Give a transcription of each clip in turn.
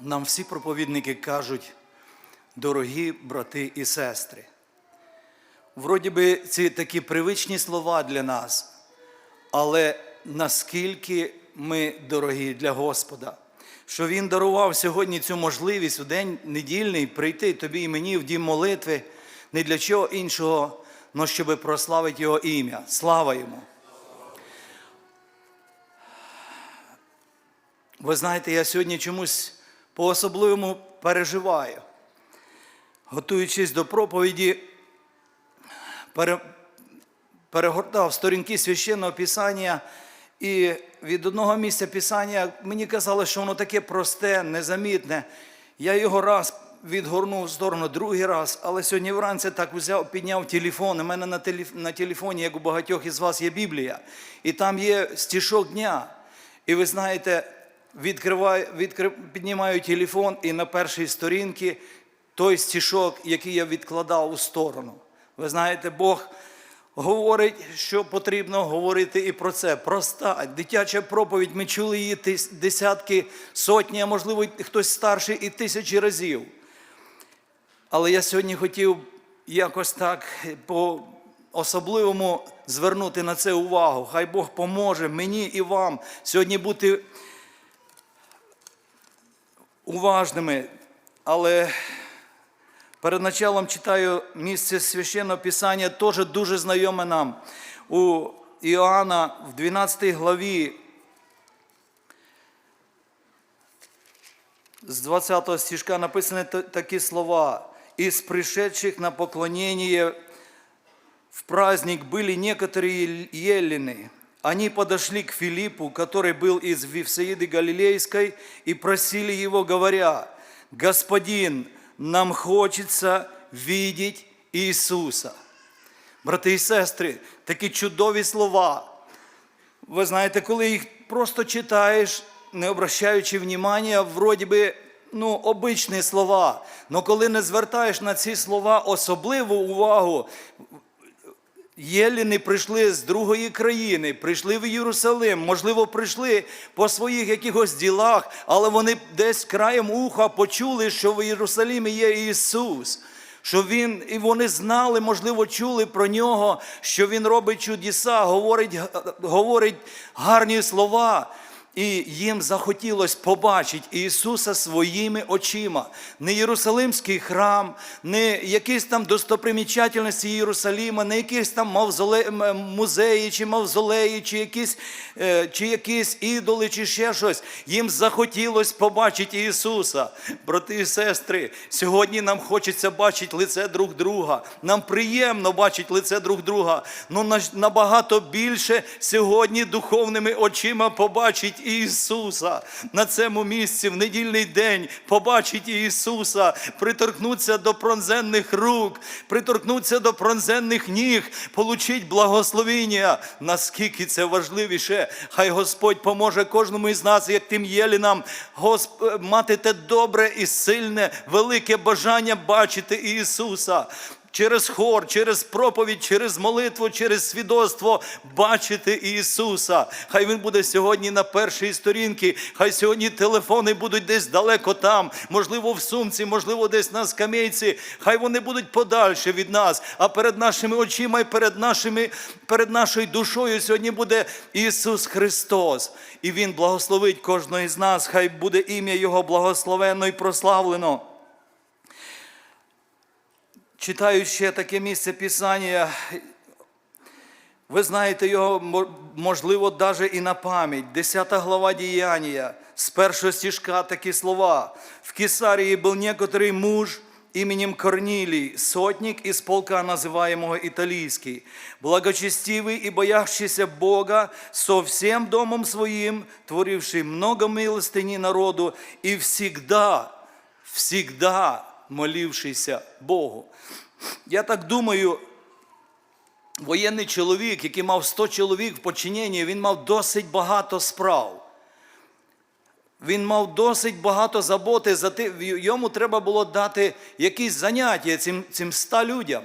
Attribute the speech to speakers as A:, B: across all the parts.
A: нам всі проповідники кажуть, дорогі брати і сестри. Вроді би, ці такі привичні слова для нас, але наскільки ми дорогі для Господа, що Він дарував сьогодні цю можливість у день недільний прийти тобі і мені в дім молитви не для чого іншого, но щоб прославити Його ім'я. Слава йому! Ви знаєте, я сьогодні чомусь по-особливому переживаю. Готуючись до проповіді, пере, перегортав сторінки священного писання, і від одного місця писання мені казали, що воно таке просте, незамітне. Я його раз відгорнув в сторону, другий раз, але сьогодні вранці так взяв, підняв телефон. У мене на, телеф, на телефоні, як у багатьох із вас, є Біблія, і там є стішок дня. І ви знаєте, відкриваю, відкрив, піднімаю телефон, і на першій сторінці той стішок, який я відкладав у сторону. Ви знаєте, Бог говорить, що потрібно говорити і про це. Проста дитяча проповідь. Ми чули її десятки, сотні, а можливо, хтось старший і тисячі разів. Але я сьогодні хотів якось так по особливому звернути на це увагу. Хай Бог поможе мені і вам сьогодні бути уважними. Але перед началом читаю місце священного писання, теж дуже знайоме нам. У Іоанна в 12 главі з 20 стишка написані та- такі слова. «Из пришедших на поклонение в праздник были некоторые елены. Они подошли к Филиппу, который был из Вифсаиды Галилейской, и просили его, говоря, «Господин, нам хочется видеть Иисуса». Брати і сестри, такі чудові слова. Ви знаєте, коли їх просто читаєш, не обращаючи внимання, вроді би, ну, обичні слова. Але коли не звертаєш на ці слова особливу увагу, Єліни прийшли з другої країни, прийшли в Єрусалим, можливо, прийшли по своїх якихось ділах, але вони десь краєм уха почули, що в Єрусалимі є Ісус. Що він, і вони знали, можливо, чули про нього, що він робить чудеса, говорить, говорить гарні слова. І їм захотілося побачити Ісуса своїми очима. Не Єрусалимський храм, не якісь там достопримічательності Єрусалима, не якісь там музеї, чи мавзолеї, чи якісь, е, чи якісь ідоли, чи ще щось. Їм захотілося побачити Ісуса. Брати і сестри, сьогодні нам хочеться бачити лице друг друга. Нам приємно бачити лице друг друга. Ну набагато більше сьогодні духовними очима побачить Ісуса на цьому місці в недільний день. Побачить Ісуса, приторкнуться до пронзенних рук, приторкнуться до пронзенних ніг, получить благословіння. Наскільки це важливіше, хай Господь поможе кожному із нас, як тим єлінам, Госп... мати те добре і сильне, велике бажання бачити Ісуса через хор, через проповідь, через молитву, через свідоцтво бачити Ісуса. Хай Він буде сьогодні на першій сторінці, хай сьогодні телефони будуть десь далеко там, можливо, в сумці, можливо, десь на скамейці. Хай вони будуть подальше від нас, а перед нашими очима і перед, нашими, перед нашою душою сьогодні буде Ісус Христос. І Він благословить кожного із нас. Хай буде ім'я Його благословенно і прославлено. Читаю ще таке місце Писання. Ви знаєте його, мо- можливо, навіть і на пам'ять. 10 глава Діяння, з першого стишка такі слова. В Кесарії був некоторий муж именем Корнилий, сотник из полка, называемого Италийский, благочестивый и боящийся Бога, со всем домом своим, творивший много милостыни народу и всегда, всегда молившийся Богу. Я так думаю, воєнний чоловік, який мав 100 чоловік в подчиненні, він мав досить багато справ. Він мав досить багато заботи за те, йому треба було дати якісь заняття цим, цим 100 людям.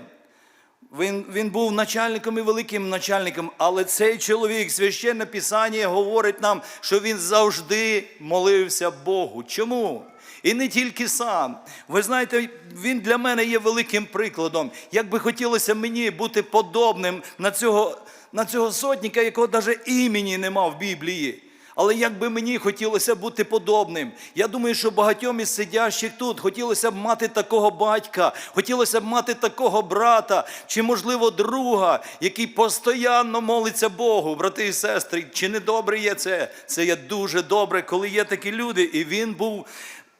A: Він, він був начальником і великим начальником, але цей чоловік, священне Писання говорить нам, що він завжди молився Богу. Чому? І не тільки сам. Ви знаєте, він для мене є великим прикладом. Як би хотілося мені бути подобним на цього, на цього сотника, якого навіть імені нема в Біблії. Але як би мені хотілося бути подобним, я думаю, що багатьом із сидящих тут хотілося б мати такого батька, хотілося б мати такого брата, чи, можливо, друга, який постійно молиться Богу, брати і сестри. Чи не добре є це? Це є дуже добре, коли є такі люди. І він був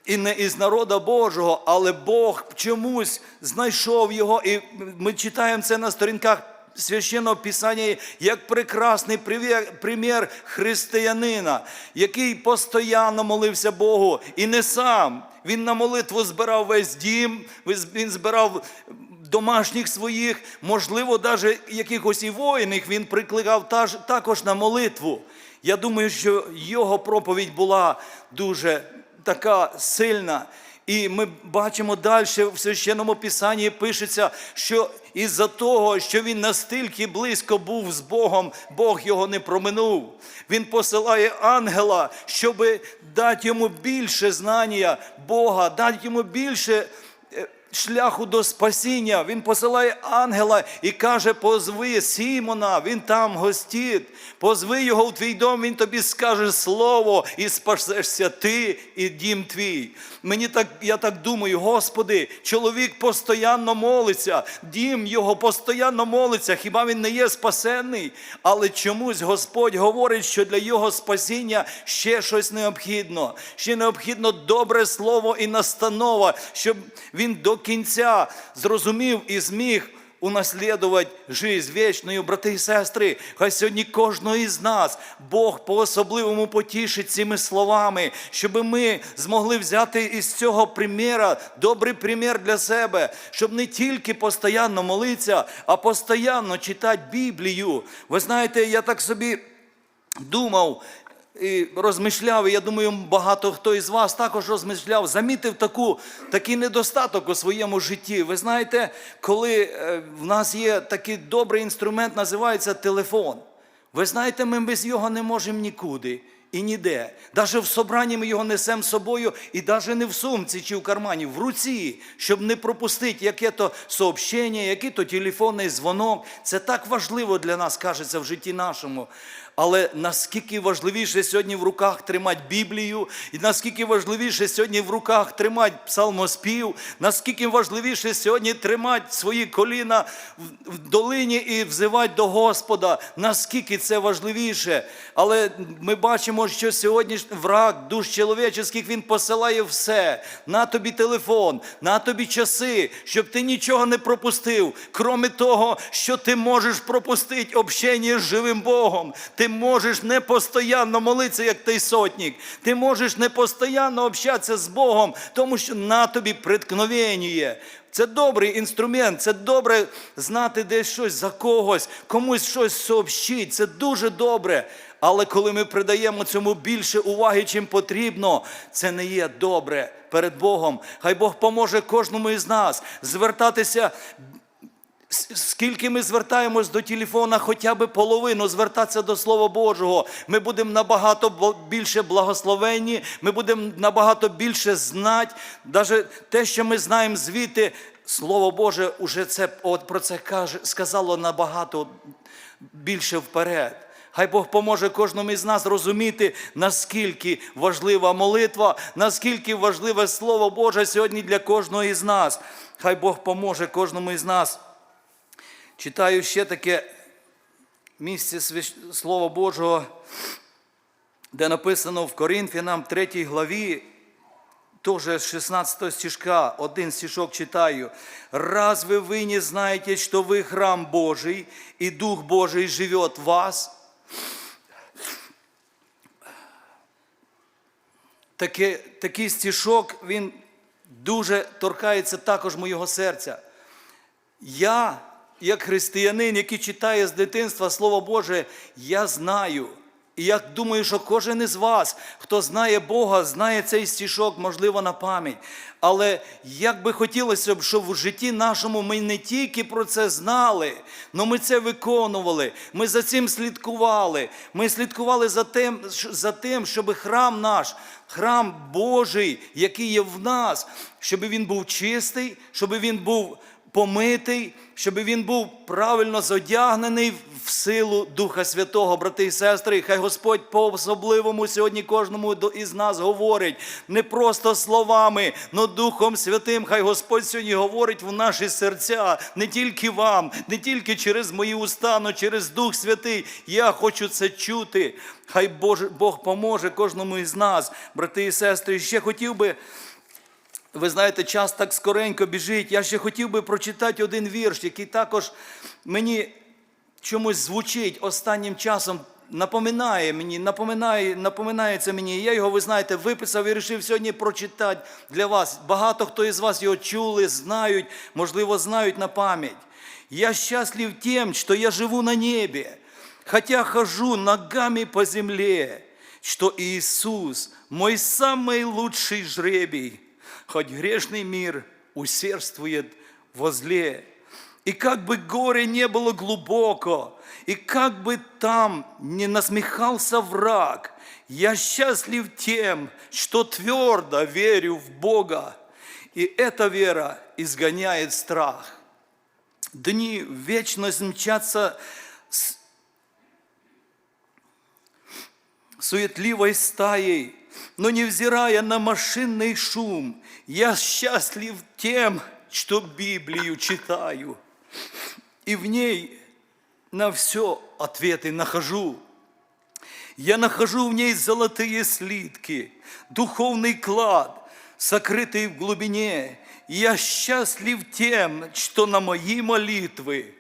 A: і не із народа Божого, але Бог чомусь знайшов його. І ми читаємо це на сторінках священного Писання як прекрасний примір християнина, який постійно молився Богу і не сам. Він на молитву збирав весь дім, він збирав домашніх своїх, можливо, навіть якихось і воїнів він прикликав також на молитву. Я думаю, що його проповідь була дуже така сильна. І ми бачимо далі в священному писанні пишеться, що із-за того, що він настільки близько був з Богом, Бог його не проминув. Він посилає ангела, щоб дати йому більше знання Бога, дати йому більше шляху до спасіння. Він посилає ангела і каже: позви Сімона, він там гостіт. Позви його в твій дом, він тобі скаже слово, і спасешся ти і дім твій. Мені так, я так думаю, Господи, чоловік постійно молиться, дім його постійно молиться. Хіба він не є спасенний? Але чомусь Господь говорить, що для його спасіння ще щось необхідно. Ще необхідно добре слово і настанова, щоб він до кінця зрозумів і зміг унаслідувати жизнь вічною, брати і сестри. Хай сьогодні кожного із нас Бог по-особливому потішить цими словами, щоб ми змогли взяти із цього приміра добрий примір для себе, щоб не тільки постійно молитися, а постійно читати Біблію. Ви знаєте, я так собі думав. І розмишляв, я думаю, багато хто із вас також розмишляв, замітив таку, такий недостаток у своєму житті. Ви знаєте, коли е, в нас є такий добрий інструмент, називається телефон. Ви знаєте, ми без його не можемо нікуди і ніде. Навіть в собранні ми його несемо з собою, і навіть не в сумці чи в кармані, в руці, щоб не пропустити яке то сообщення, який то телефонний дзвонок. Це так важливо для нас, кажеться, в житті нашому. Але наскільки важливіше сьогодні в руках тримати Біблію, і наскільки важливіше сьогодні в руках тримати псалмоспів, наскільки важливіше сьогодні тримати свої коліна в- долині і взивати до Господа, наскільки це важливіше. Але ми бачимо, що сьогодні враг душ чоловічих, він посилає все. На тобі телефон, на тобі часи, щоб ти нічого не пропустив, крім того, що ти можеш пропустити общення з живим Богом. Ти можеш не постійно молитися, як той сотник. Ти можеш не постійно общатися з Богом, тому що на тобі преткновення є. Це добрий інструмент, це добре знати десь щось за когось, комусь щось сообщить. Це дуже добре. Але коли ми придаємо цьому більше уваги, чим потрібно, це не є добре перед Богом. Хай Бог поможе кожному із нас звертатися Скільки ми звертаємось до телефона, хоча б половину звертатися до Слова Божого, ми будемо набагато більше благословенні, ми будемо набагато більше знати. Навіть те, що ми знаємо звідти, Слово Боже уже це, от про це каже, сказало набагато більше вперед. Хай Бог поможе кожному із нас розуміти, наскільки важлива молитва, наскільки важливе Слово Боже сьогодні для кожного із нас. Хай Бог поможе кожному із нас. Читаю ще таке місце Слова Божого, де написано в Коринфянам 3 главі, теж з 16 стишка, один стишок читаю. «Разве вы не знаете, что вы храм Божий, и Дух Божий живет в вас?» Таке, такий стишок, він дуже торкається також моєго серця. Я, як християнин, який читає з дитинства Слово Боже, я знаю, І я думаю, що кожен із вас, хто знає Бога, знає цей стішок, можливо, на пам'ять. Але як би хотілося б, щоб в житті нашому ми не тільки про це знали, але ми це виконували, ми за цим слідкували. Ми слідкували за тим, за тим, щоб храм наш, храм Божий, який є в нас, щоб він був чистий, щоб він був помитий, щоб він був правильно зодягнений в силу Духа Святого, брати і сестри. Хай Господь по особливому сьогодні кожному із нас говорить не просто словами, но Духом Святим. Хай Господь сьогодні говорить в наші серця, не тільки вам, не тільки через мої уста, но через Дух Святий. Я хочу це чути. Хай Бог поможе кожному із нас, брати і сестри. Ще хотів би. Ви знаєте, час так скоренько біжить. Я ще хотів би прочитати один вірш, який також мені чомусь звучить останнім часом. Напоминає мені, напоминає, напоминається мені. Я його, ви знаєте, виписав і вирішив сьогодні прочитати для вас. Багато хто із вас його чули, знають, можливо, знають на пам'ять. Я счастлив тем, что я живу на небе, хотя хожу ногами по земле, что Иисус – мой самый лучший жребий, хоть грешный мир усердствует возле. И как бы горе не было глубоко, и как бы там не насмехался враг, я счастлив тем, что твердо верю в Бога, и эта вера изгоняет страх. Дни в вечность с суетливой стаей, но невзирая на машинный шум, я счастлив тем, что Библию читаю, и в ней на все ответы нахожу. Я нахожу в ней золотые слитки, духовный клад, сокрытый в глубине. Я счастлив тем, что на мои молитвы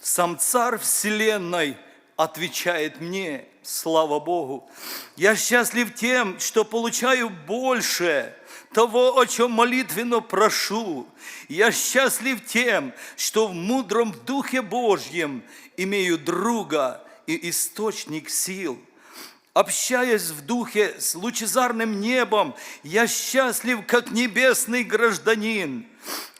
A: сам Царь Вселенной отвечает мне, слава Богу. Я счастлив тем, что получаю больше того, о чем молитвенно прошу. Я счастлив тем, что в мудром Духе Божьем имею друга и источник сил. Общаясь в духе с лучезарным небом, я счастлив, как небесный гражданин.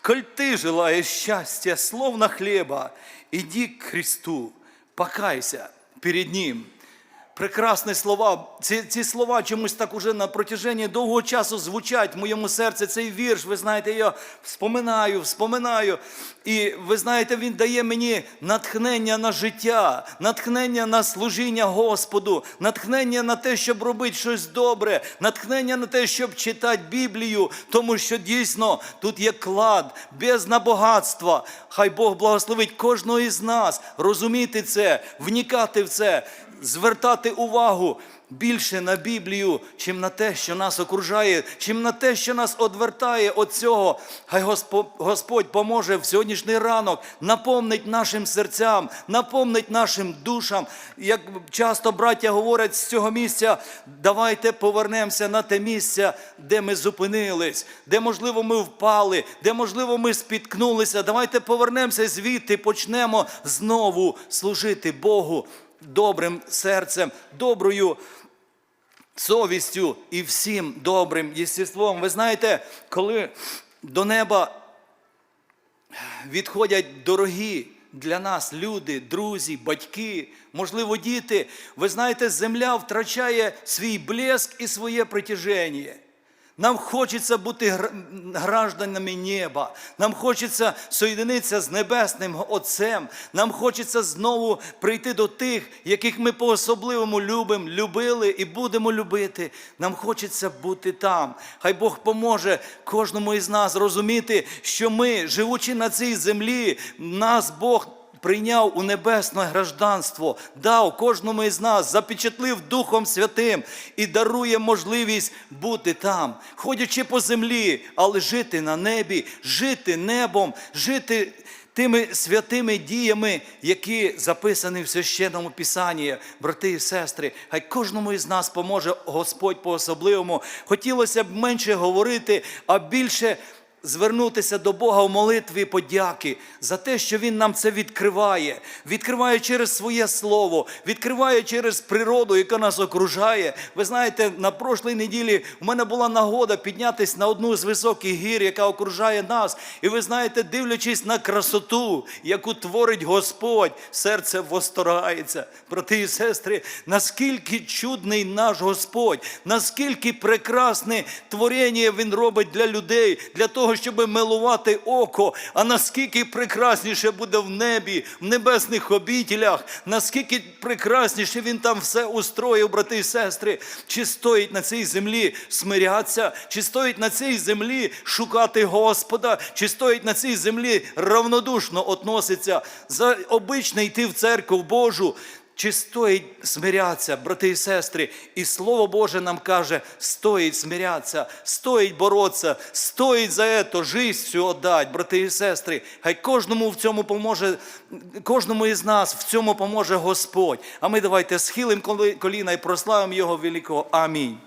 A: Коль ты желаешь счастья, словно хлеба, иди к Христу, покайся перед Ним. Прекрасні слова. Ці, ці слова чомусь так уже на протяженні довгого часу звучать в моєму серці. Цей вірш, ви знаєте, я вспоминаю, вспоминаю. І ви знаєте, він дає мені натхнення на життя, натхнення на служіння Господу, натхнення на те, щоб робити щось добре, натхнення на те, щоб читати Біблію, тому що дійсно тут є клад, бездна багатства. Хай Бог благословить кожного із нас розуміти це, вникати в це звертати увагу більше на Біблію, чим на те, що нас окружає, чим на те, що нас одвертає від цього. Хай Господь, поможе в сьогоднішній ранок наповнить нашим серцям, наповнить нашим душам. Як часто браття говорять з цього місця, давайте повернемося на те місце, де ми зупинились, де, можливо, ми впали, де, можливо, ми спіткнулися. Давайте повернемося звідти, почнемо знову служити Богу добрим серцем, доброю совістю і всім добрим єстеством. Ви знаєте, коли до неба відходять дорогі для нас люди, друзі, батьки, можливо, діти, ви знаєте, земля втрачає свій блеск і своє притяження. Нам хочеться бути гражданами неба. Нам хочеться соєдинитися з Небесним Отцем. Нам хочеться знову прийти до тих, яких ми по-особливому любимо, любили і будемо любити. Нам хочеться бути там. Хай Бог поможе кожному із нас розуміти, що ми, живучи на цій землі, нас Бог прийняв у небесне гражданство, дав кожному із нас, запечатлив Духом Святим і дарує можливість бути там, ходячи по землі, але жити на небі, жити небом, жити тими святими діями, які записані в священному Писанні, брати і сестри. Хай кожному із нас поможе Господь по особливому. Хотілося б менше говорити, а більше звернутися до Бога в молитві подяки за те, що Він нам це відкриває, відкриває через своє слово, відкриває через природу, яка нас окружає. Ви знаєте, на прошлій неділі в мене була нагода піднятися на одну з високих гір, яка окружає нас. І ви знаєте, дивлячись на красоту, яку творить Господь, серце восторається. Брати і сестри, наскільки чудний наш Господь, наскільки прекрасне творіння Він робить для людей, для того, щоб милувати око, а наскільки прекрасніше буде в небі, в небесних обітелях, наскільки прекрасніше Він там все устроїв, брати і сестри, чи стоїть на цій землі смирятися, чи стоїть на цій землі шукати Господа, чи стоїть на цій землі равнодушно относиться? За обичне йти в церкву Божу. Чи стоїть смирятися, брати і сестри? І Слово Боже нам каже, стоїть смирятися, стоїть боротися, стоїть за це жизнь всю брати і сестри. Хай кожному в цьому поможе, кожному із нас в цьому поможе Господь. А ми давайте схилимо коліна і прославимо Його великого. Амінь.